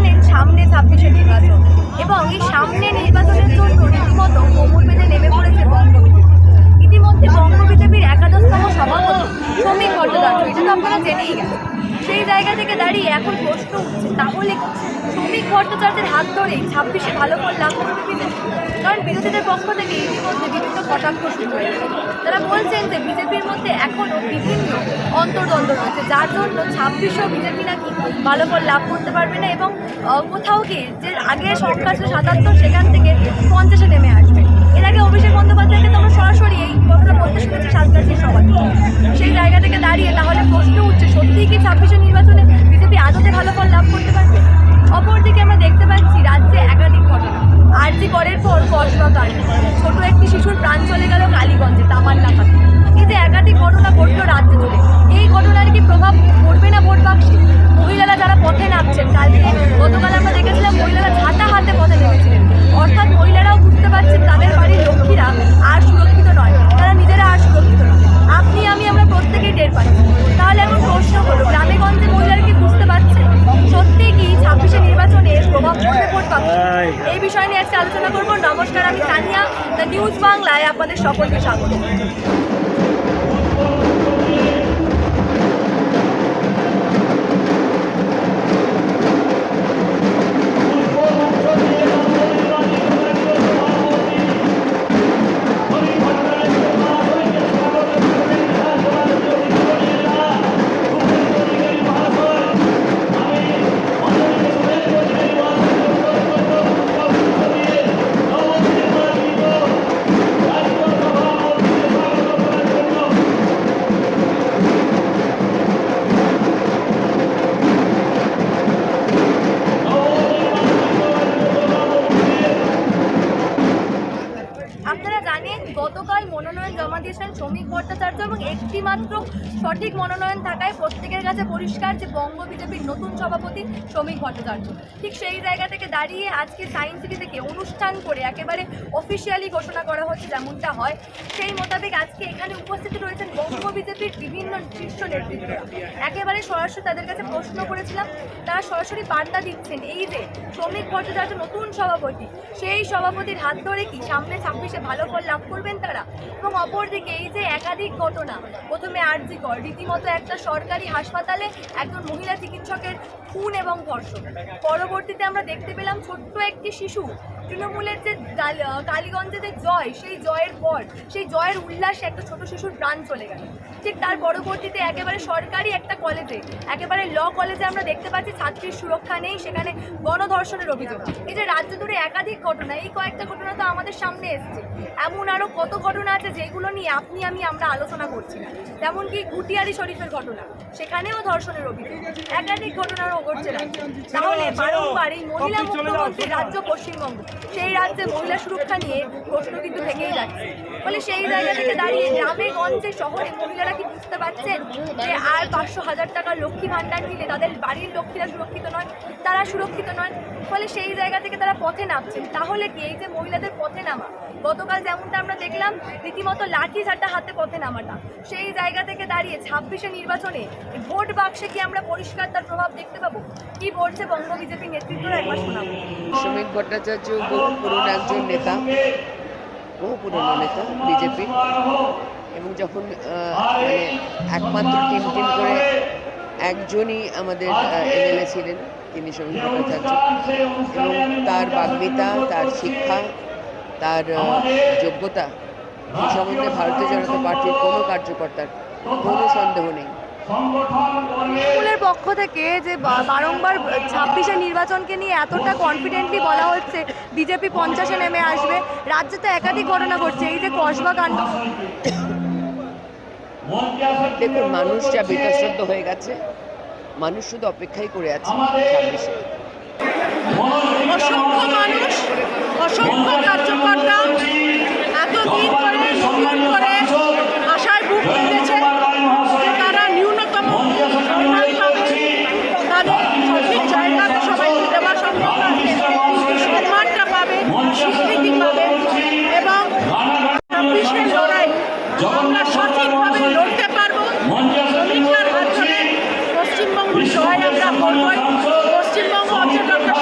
জানেন সামনে ছাব্বিশে নির্বাচন। এবং এই সামনে নির্বাচনের জন্য রীতিমতো কোমর বেঁধে নেমে পড়েছে বঙ্গ বিজেপি। ইতিমধ্যে বঙ্গ বিজেপির একাদশতম সভাপতি শ্রমিক ভট্টাচার্য, এটা তো আপনারা জেনেই গেছেন। সেই জায়গা থেকে দাঁড়িয়ে এখন প্রশ্ন উঠছে, তাহলে শ্রমিক ভট্টাচার্যের হাত ধরেই ছাব্বিশে ভালো ফল লাভ করবে বিজেপি কারণ বিরোধীদের পক্ষ থেকে ইতিমধ্যে বিভিন্ন কটাক্ষ শুরু হয়েছে। তারা বলছেন যে বিজেপির মধ্যে এখনও বিভিন্ন অন্তর্দ্বন্দ্ব রয়েছে, যার জন্য ছাব্বিশেও বিজেপি নাকি ভালো ফল লাভ করতে পারবে না এবং কোথাও গিয়ে যে আগে সংখ্যা ছিল সাতাত্তর, সেখান থেকে পঞ্চাশে নেমে আসবে। এর আগে অভিষেক বন্দ্যোপাধ্যায়কে তো আমরা সরাসরি এই কথাটা বলতে প্রাণ চলে গেল কালীগঞ্জে তামান্না খাতে এই যে একাধিক ঘটনা ঘটলো রাজ্য জুড়ে। এই ঘটনার কি প্রভাব পড়বে না ভোট বাক্সে নমস্কার আমি তানিয়া দ্য নিউজ বাংলায় আপনাদের সকলকে স্বাগত। মনোনয়ন শ্রমিক ভট্টাচার্য এবং একটি মাত্র সঠিক মনোনয়ন থাকায় প্রত্যেকের কাছে পরিষ্কার যে বঙ্গ বিজেপির নতুন সভাপতি শ্রমিক ভট্টাচার্য। ঠিক সেই জায়গা থেকে দাঁড়িয়ে আজকে সায়েন্স সিটি থেকে অনুষ্ঠান করে একেবারে অফিসিয়ালি ঘোষণা করা হচ্ছে যেমনটা হয়, সেই মোতাবেক আজকে এখানে উপস্থিত রয়েছেন বঙ্গ বিজেপির বিভিন্ন শীর্ষ নেতৃত্বরা। একেবারে সরাসরি তাদের কাছে প্রশ্ন করেছিলাম, তারা সরাসরি বার্তা দিচ্ছেন, এই যে শ্রমিক ভট্টাচার্য নতুন সভাপতি, সেই সভাপতির হাত ধরে কি সামনে ছাব্বিশে ভালো ফল লাভ করবেন তারা? এবং অপরদিকে এই যে একাধিক ঘটনা, প্রথমে আরজি কর, রীতিমতো একটা সরকারি হাসপাতালে একজন মহিলা চিকিৎসকের খুন এবং ধর্ষণ। পরবর্তীতে আমরা দেখতে পেলাম ছোট্ট একটি শিশু তৃণমূলের যে কালীগঞ্জে যে জয় সেই জয়ের পর সেই জয়ের উল্লাসে একটা ছোট শিশুর প্রাণ চলে গেল। ঠিক তার পরবর্তীতে একেবারে সরকারি একটা কলেজে একেবারে ল কলেজে আমরা দেখতে পাচ্ছি ছাত্রীর সুরক্ষা নেই সেখানে গণধর্ষণের অভিযোগ। এই যে রাজ্য জুড়ে একাধিক ঘটনা এই কয়েকটা ঘটনা তো আমাদের সামনে এসছে। এমন আরও কত ঘটনা আছে যেগুলো নিয়ে আপনি আমি আমরা আলোচনা করছি না। যেমন কি গুটিয়ারি শরীফের ঘটনা সেখানেও ধর্ষণের অভিযোগ। একাধিক ঘটনারও ঘটছে রাজ্যে। তাহলে বারংবার এই মহিলা মুখ্যমন্ত্রী রাজ্য পশ্চিমবঙ্গ সেই রাজ্যে মহিলা সুরক্ষা নিয়ে প্রশ্ন কিন্তু থেকেই যাচ্ছে। ফলে সেই জায়গা থেকে দাঁড়িয়ে গ্রামে, গঞ্জে, শহরে মহিলারা কি বুঝতে পারছেন যে আর পাঁচশো হাজার টাকার লক্ষ্মী ভাণ্ডার নিলে তাদের বাড়ির লক্ষ্মীরা সুরক্ষিত নয়, তারা সুরক্ষিত নয়, ফলে সেই জায়গা থেকে তারা পথে নামছেন। তাহলে কি এই যে মহিলাদের পথে নামা? গতকাল যেমনটা আমরা দেখলাম, রীতিমতো লাঠি ঝাঁটা হাতে পথে নামাটা। সেই জায়গা থেকে দাঁড়িয়ে ছাব্বিশে নির্বাচনে ভোট বাক্সে কি আমরা পরিষ্কার তার প্রভাব দেখতে পাবো? কি বলছে বঙ্গ বিজেপি নেতৃত্বরা? একবার শোনাবো। শ্রমিক ভট্টাচার্য একজন নেতা। বহু পুরনো নেতা বিজেপি এবং যখন মানে একমাত্র টিম টিম করে একজনই আমাদের এমএলএ ছিলেন, তিনি ভট্টাচার্য। এবং তার বাগ্মিতা, তার শিক্ষা, তার যোগ্যতা সম্বন্ধে ভারতীয় জনতা পার্টির কোনো কার্যকর্তার কোনো সন্দেহ নেই। স্কুলের পক্ষ থেকে যে বারংবার ছাব্বিশে নির্বাচনকে নিয়ে এতটা কনফিডেন্টলি বলা হচ্ছে বিজেপি পঞ্চাশে নেমে আসবে রাজ্যে তো একাধিক ঘটনা ঘটছে এই যে কসবা কাণ্ড। দেখুন মানুষ যা বিতশ্রদ্ধ হয়ে গেছে মানুষ শুধু অপেক্ষাই করে আছে ছাব্বিশে। অসংখ্য মানুষ অসংখ্য কার্যকর্তা এতদিন করে করে আশায় বুক বেঁধেছে যে তারা ন্যূনতম সম্মান পাবে তাদের সঠিক জায়গাতে সবাইকে দেওয়া সম্ভব না কিন্তু সম্মানটা পাবে স্বীকৃতি পাবে এবং ছাব্বিশের লড়াই আমরা সঠিকভাবে লড়তে পারব শ্রমিকদের হাত ধরে পশ্চিমবঙ্গ জয় আমরা করবই পশ্চিমবঙ্গ অঞ্চল ডক্টর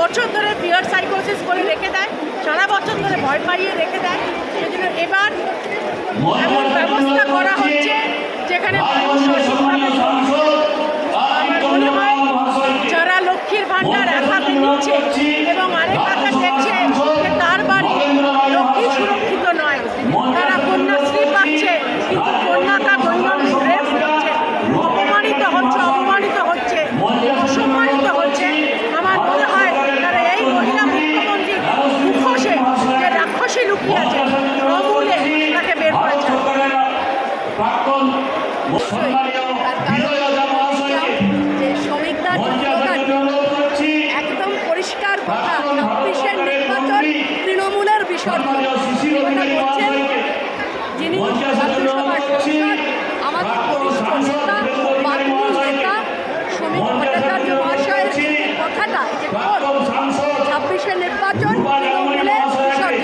বছর ধরে ফিয়ার সাইকোসিস করে রেখে দেয় সারা বছর ধরে ভয় পাইয়ে রেখে দেয় সেই জন্য এবার এমন ব্যবস্থা করা হচ্ছে যেখানে যারা লক্ষ্মীর ভাণ্ডার এক হাতে নিচ্ছে এবং আরেক হাতে তৃণমূলের বিসর্জন কথা বলছেন যিনি রাজ্যসভার সাংসদ আমাদের বরিষ্ঠ নেতা বাগ্মী নেতা শ্রমিক ভট্টাচার্য মহাশয়ের যে কথাটা যে ছাব্বিশের নির্বাচন তৃণমূলের বিসর্জন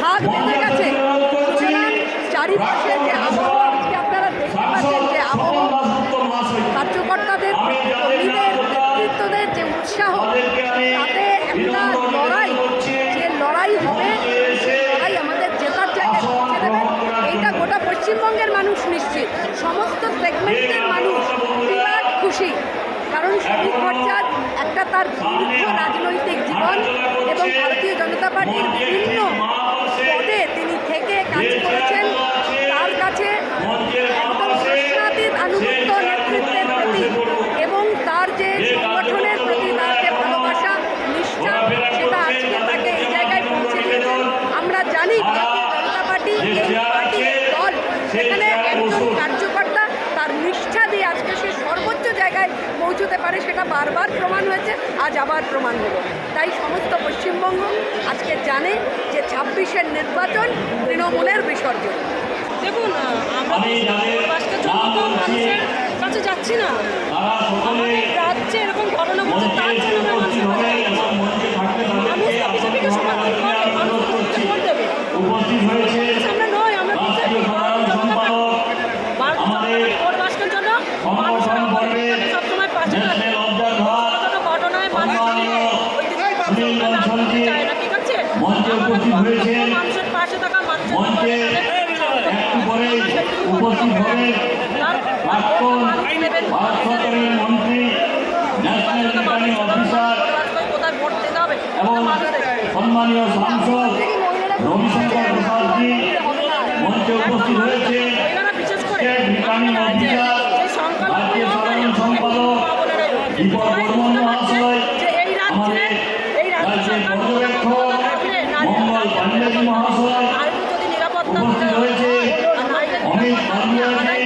ভাগ বেঁধে গেছে সুতরাং চারিপাশে যে আবহাওয়া আজকে আপনারা দেখতে পাচ্ছেন যে আবহাওয়া কার্যকর্তাদের কর্মীদের নেতৃত্বদের যে উৎসাহ তাতে একটা লড়াই যে লড়াই হবে সেই লড়াই আমাদের জেতার জায়গায় পৌঁছে দেবে এইটা গোটা পশ্চিমবঙ্গের মানুষ নিশ্চিত সমস্ত সেগমেন্টের মানুষ বিরাট খুশি। কারণ সুদীপ ভট্টাচার্য একটা তার দীর্ঘ রাজনৈতিক জীবন এবং ভারতীয় জনতা পার্টির বিভিন্ন পদে তিনি থেকে কাজ করেছেন তার কাছে একদম প্রশ্নাতীত আনুগত্য নেতৃত্বের প্রতি এবং তার যে সংগঠনের প্রতি তার যে ভালোবাসা নিষ্ঠা সেটা আজকে তাকে এই জায়গায় পৌঁছে দিয়েছে আমরা জানি ভারতীয় জনতা পার্টি এই পার্টি এই দল সেখানে একজন কার্যকর্তা তার নিষ্ঠা দিয়ে আজকে সে সর্বোচ্চ জায়গায় পৌঁছতে পারে সেটা বারবার প্রমাণ হয়েছে আজ আবার প্রমাণ হলো। তাই সমস্ত পশ্চিমবঙ্গ আজকে জানে যে ছাব্বিশের নির্বাচন তৃণমূলের বিসর্জন। দেখুন আমরা কাছে যাচ্ছি না। আমাদের রাজ্যে এরকম ঘটনা ঘটছে তার জন্য আমরা মানুষের কাছে যাচ্ছি। মানুষ তো বিজেপিকে সমর্থন করে মানুষ তো বিজেপিকে ভোট দেবে আমরা নয় আমরা বিজেপি ভারতীয় জনতা পার্টি ভারতীয় জনতা পার্টি ভোট বাসটার জন্য মানুষের আমাদের সবসময় পাশে থাকে ছোট ঘটনায় মানুষ ওই দিকে চায় না ঠিক মানুষের পাশে থাকা মানুষের একটু পরে উপস্থিত হবেন প্রাক্তন ভারত সরকারের মন্ত্রী ন্যাশনাল রিটার্নিং অফিসার এবং সম্মানীয় সাংসদ রবিশঙ্কর প্রসাদজি মঞ্চে উপস্থিত হয়েছে। রিটার্নিং অফিসার রাজ্যের সাধারণ সম্পাদক দীপক বর্মন মহাশয় আমাদের রাজ্যের পর্যবেক্ষক মঙ্গল পান্ডেজি মহাশয় উপস্থিত হয়েছে অমিত পান্ডিয়াজি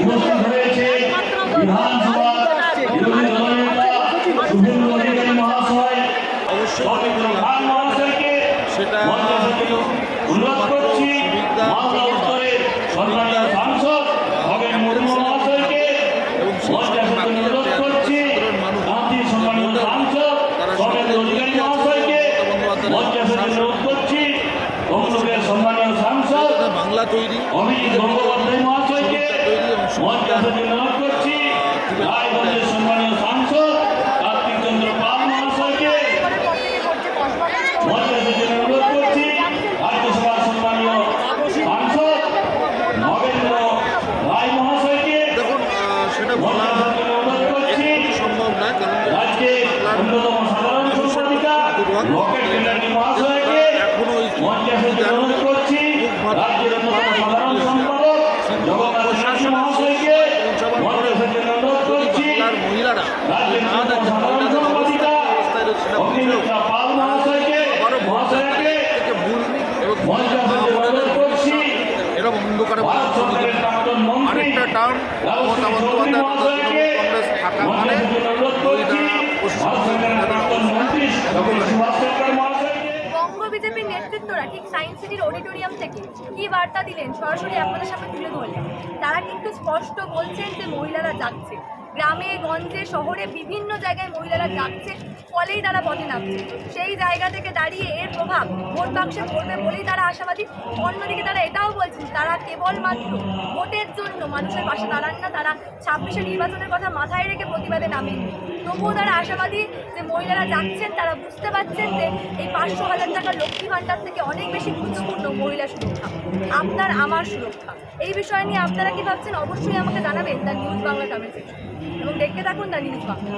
উপস্থিত হয়েছে বিধানসভা বিরোধী দলনেতা শুভেন্দু অধিকারী মহাশয় সৌমিত্র খান মহাশয়কে সেটা মঞ্চে আসার জন্য অনুরোধ করছি করছি গান্ধীর সম্মানীয় সাংসদ বাংলা তৈরি অভিজিৎ গঙ্গোপাধ্যায় মহাশয়কে অনুরোধ করছি রায়গঞ্জের সম্মানীয় সাংসদ কার্তিক চন্দ্র পাল মহাশয়কে মঞ্চে আসার জন্য অনুরোধ করছি রাজ্যসভার সম্মানীয় সাংসদ নবেন্দ্র রায় মহাশয়কে দেখুন আহ, সেটা বলা মঞ্চে আসার জন্য অনুরোধ করছি একটু সম্ভব নয় কারণ রাজ্যের অন্যতম সাধারণ সম্পাদিকা রকেট ব্যানার্জি মহাশয়কে এখনও ওই মঞ্চে আসার জন্য অনুরোধ করছি রাজ্যের অন্যতম সাধারণ সম্পাদক জগন্নাথ শাসী মহাশয়কে মঞ্চে আসার জন্য অনুরোধ করছি বাংলার মহিলারা রাজ্যের না অন্যতম দেখে সাধারণ মহিলাদের সম্পাদিকা অবস্থায় রয়েছে সেটা বুঝলেও অগ্নিমিত্রা পাল মহাশয়কে আবারও মহাশয়কে থেকে ভুল এবং মঞ্চে আসার জন্য অনুরোধ করছি এরকম অন্ধকারে ভারত সরকারের প্রাক্তন মন্ত্রী আরেকটা টার্ম মমতা চৌধুরী বন্দ্যোপাধ্যায় মহাশয়কে কংগ্রেস থাকা মঞ্চে মানে আসার জন্য অনুরোধ করছি ভারত সরকারের প্রাক্তন মন্ত্রী ডক্টর সুভাষ চন্দ্র মহাশয়কে বঙ্গ বিজেপির নেতৃত্বরা ঠিক সায়েন্স সিটির অডিটোরিয়াম থেকে কি বার্তা দিলেন? সরাসরি আপনাদের সামনে তুলে ধরলেন। তারা কিন্তু স্পষ্ট বলছেন যে মহিলারা যাচ্ছে। গ্রামে, গঞ্জে, শহরে বিভিন্ন জায়গায় মহিলারা যাচ্ছে, ফলেই তারা পথে নামছে। সেই জায়গা থেকে দাঁড়িয়ে এর প্রভাব ভোট বাক্সে পড়বে বলেই তারা আশাবাদী। অন্যদিকে তারা এটাও বলছেন, তারা কেবলমাত্র ভোটের জন্য মানুষের পাশে দাঁড়ান না, তারা ছাব্বিশে নির্বাচনের কথা মাথায় রেখে প্রতিবাদে নামেন। তবুও তারা আশাবাদী যে মহিলারা যাচ্ছেন, তারা বুঝতে পারছেন যে এই পাঁচশো হাজার টাকা লক্ষ্মী ভান্ডার থেকে অনেক বেশি গুরুত্বপূর্ণ মহিলা সুরক্ষা। আপনার, আমার সুরক্ষা। এই বিষয় নিয়ে আপনারা কি ভাবছেন? অবশ্যই আমাকে জানাবেন দ্য নিউজ বাংলা কমেন্ট এবং দেখতে থাকুন দ্য নিউজ বাংলা।